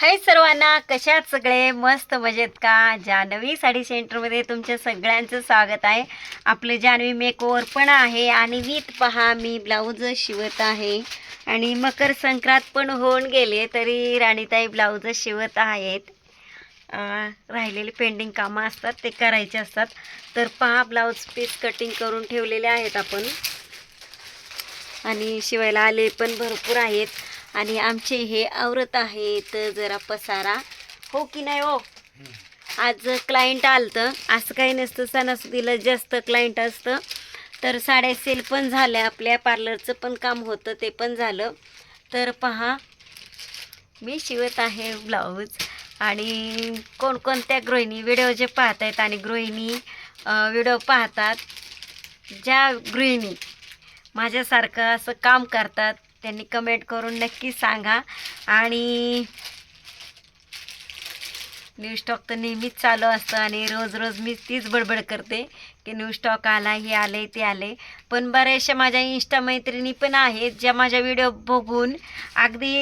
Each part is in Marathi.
हाय सर्वांना कशात सगळे? मस्त मजेत का? जान्हवी साडी सेंटरमध्ये तुमच्या सगळ्यांचं स्वागत आहे. आपलं जान्हवी मेकओवर पण आहे आणि वीत पहा मी ब्लाऊज शिवत आहे. आणि मकर संक्रांत पण होऊन गेले तरी राणीताई ब्लाऊज शिवत आहेत. राहिलेले पेंडिंग कामं असतात ते करायचे असतात. तर पहा ब्लाऊज पीस कटिंग करून ठेवलेले आहेत आपण. आणि शिवायला आले पण भरपूर आहेत. आणि आमचे हे आवरत आहेत जरा पसारा. हो की नाही हो? आज क्लायंट आलतं. असं काही नसतं सणासुदीला जास्त क्लायंट असतं. तर साड्या सेल पण झाल्या. आपल्या पार्लरचं पण काम होतं ते पण झालं. तर पहा मी शिवत आहे ब्लाऊज आणि कोणकोणत्या गृहिणी व्हिडिओ जे पाहत आहेत आणि गृहिणी व्हिडिओ पाहतात ज्या गृहिणी माझ्यासारखं असं काम करतात त्यांनी कमेंट करून नक्की सांगा. आणि न्यू स्टॉक तर नेहमीच चालू असतं आणि रोज रोज मी तीच बडबड करते. की न्यू स्टॉक आला हे आले ते आले पण बऱ्याचशा माझ्या इन्स्टा मैत्रिणी पण आहेत ज्या माझ्या व्हिडिओ बघून अगदी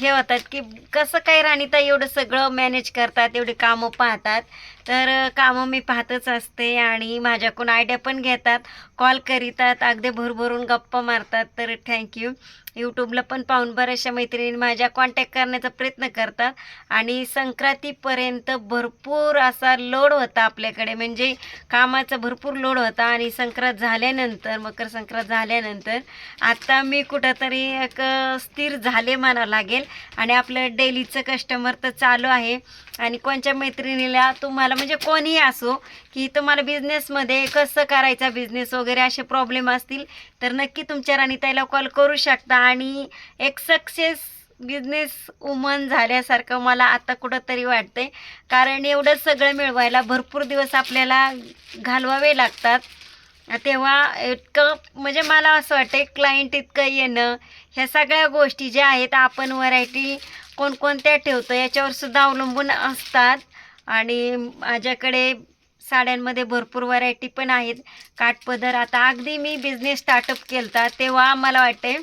हे होतात की कसं काय राणीता एवढं सगळं मॅनेज करतात एवढी कामं पाहतात. तर कामं मी पाहतच असते आणि माझ्याकडून आयडिया पण घेतात कॉल करीतात अगदी भरभरून गप्पा मारतात. तर थँक्यू यूट्यूबला पण पाहून बऱ्याचशा मैत्रिणी माझ्या कॉन्टॅक्ट करण्याचा प्रयत्न करतात आणि संक्रांतीपर्यंत भरपूर असा लोड होता आपल्याकडे. म्हणजे कामाचा भरपूर लोड होता आणि संक्रांत झाल्यानंतर मकर संक्रांत झाल्यानंतर आता मी कुठंतरी एक स्थिर झाले म्हणावं लागेल. आणि आपलं डेलीचं कस्टमर तर चालू आहे. आणि कोणच्या मैत्रिणीला तुम्हाला म्हणजे कोणीही असो की तुम्हाला बिझनेसमध्ये कसं करायचा बिझनेस वगैरे असे प्रॉब्लेम असतील तर नक्की तुमच्या राणीताईला कॉल करू शकता. आणि एक सक्सेस बिझनेस वुमन झाल्यासारखं मला आता कुठंतरी वाटते कारण एवढं सगळं मिळवायला भरपूर दिवस आपल्याला घालवावे लागतात. तेव्हा इतकं म्हणजे मला असं वाटतं क्लायंट इतकं येणं ह्या सगळ्या गोष्टी ज्या आहेत आपण व्हरायटी कोणकोणत्या ठेवतो याच्यावर सुद्धा अवलंबून असतात. आणि माझ्याकडे साड्यांमध्ये भरपूर व्हरायटी पण आहेत. काठपदर आता अगदी मी बिझनेस स्टार्टअप केलता तेव्हा मला वाटते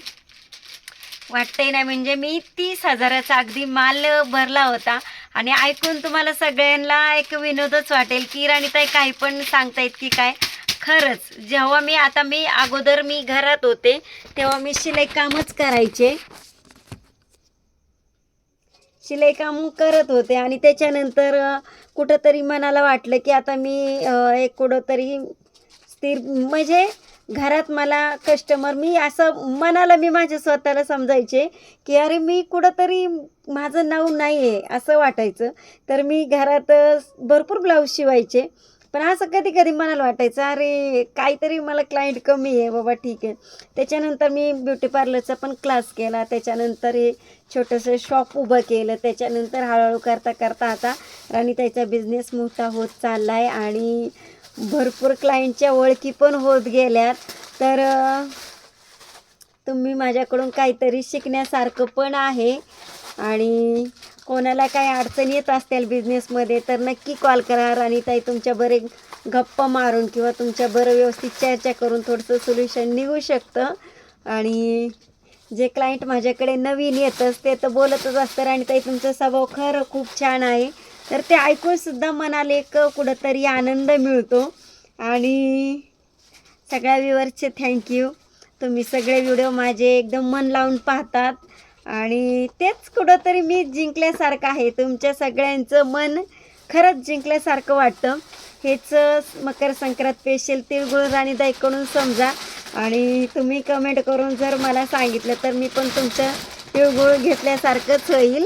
वाटतंय नाही म्हणजे मी तीस हजाराचा अगदी माल भरला होता. आणि ऐकून तुम्हाला सगळ्यांना एक विनोदच वाटेल की राणीताई काही पण सांगतायत की काय? खरंच जेव्हा मी आता मी अगोदर मी घरात होते तेव्हा मी शिलाई कामच करायचे. शिलाई काम करत होते आणि त्याच्यानंतर कुठंतरी मनाला वाटलं की आता मी एक कुठंतरी स्थिर म्हणजे घरात मला कस्टमर मी असं मनाला मी माझ्या स्वतःला समजायचे की अरे मी कुठंतरी माझं नाव नाही आहे असं वाटायचं. तर मी घरात भरपूर ब्लाऊज शिवायचे. पण असं कधी कधी मनाला वाटायचं अरे काहीतरी मला क्लायंट कमी आहे बाबा ठीक आहे. त्याच्यानंतर मी ब्युटी पार्लरचा पण क्लास केला. त्याच्यानंतर हे छोटंसं शॉप उभं केलं. त्याच्यानंतर हळूहळू करता करता आता राणीताईचा बिझनेस मोठा होत चालला आहे आणि भरपूर क्लायंटच्या ओळखी पण होत गेल्यात. तर तुम्ही माझ्याकडून काहीतरी शिकण्यासारखं पण आहे. आणि कोणाला काही अडचण येत असतील बिझनेसमध्ये तर नक्की कॉल करा. ताई तुमच्या बरे गप्पा मारून किंवा तुमच्या बरं व्यवस्थित चर्चा करून थोडंसं सोल्युशन निघू शकतं. आणि जे क्लायंट माझ्याकडे नवीन येतच ते तर बोलतच असतं. आणि ताई तुमचा स्वभाव खरं खूप छान आहे. तर ते ऐकून सुद्धा मनाला एक कुठंतरी आनंद मिळतो. आणि सगळ्या व्ह्युअर्सचे थँक्यू तुम्ही सगळे व्हिडिओ माझे एकदम मन लावून पाहतात. आणि तेच कुठंतरी मी जिंकल्यासारखं आहे. तुमच्या सगळ्यांचं मन खरंच जिंकल्यासारखं वाटतं. हेच मकर संक्रांत स्पेशल तिळगुळ राणीताईकडून समजा. आणि तुम्ही कमेंट करून जर मला सांगितलं तर मी पण तुमचं तिळगुळ घेतल्यासारखंच होईल.